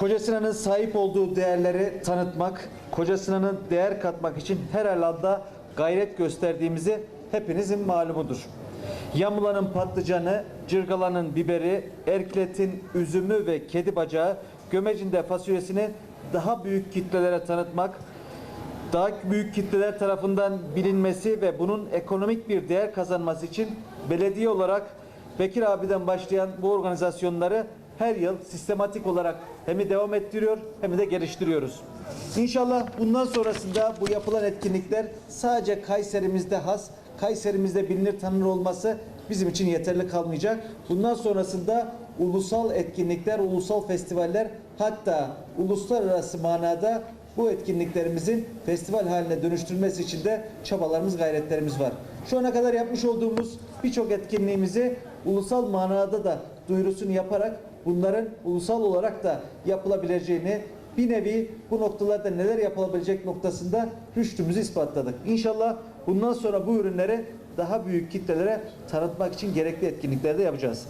Kocasinan'ın sahip olduğu değerleri tanıtmak, Kocasinan'ın değer katmak için her alanda gayret gösterdiğimizi hepinizin malumudur. Yamulanın patlıcanı, Cırgalan'ın biberi, Erklet'in üzümü ve kedi bacağı, Gömeci'nde fasulyesini daha büyük kitlelere tanıtmak, daha büyük kitleler tarafından bilinmesi ve bunun ekonomik bir değer kazanması için belediye olarak Bekir abiden başlayan bu organizasyonları her yıl sistematik olarak hem devam ettiriyor hem de geliştiriyoruz. İnşallah bundan sonrasında bu yapılan etkinlikler sadece Kayserimizde has, Kayserimizde bilinir tanınır olması bizim için yeterli kalmayacak. Bundan sonrasında ulusal etkinlikler, ulusal festivaller hatta uluslararası manada bu etkinliklerimizin festival haline dönüştürülmesi için de çabalarımız, gayretlerimiz var. Şu ana kadar yapmış olduğumuz birçok etkinliğimizi ulusal manada da duyurusunu yaparak bunların ulusal olarak da yapılabileceğini bir nevi bu noktalarda neler yapılabilecek noktasında rüştümüzü ispatladık. İnşallah bundan sonra bu ürünleri daha büyük kitlelere tanıtmak için gerekli etkinlikler de yapacağız.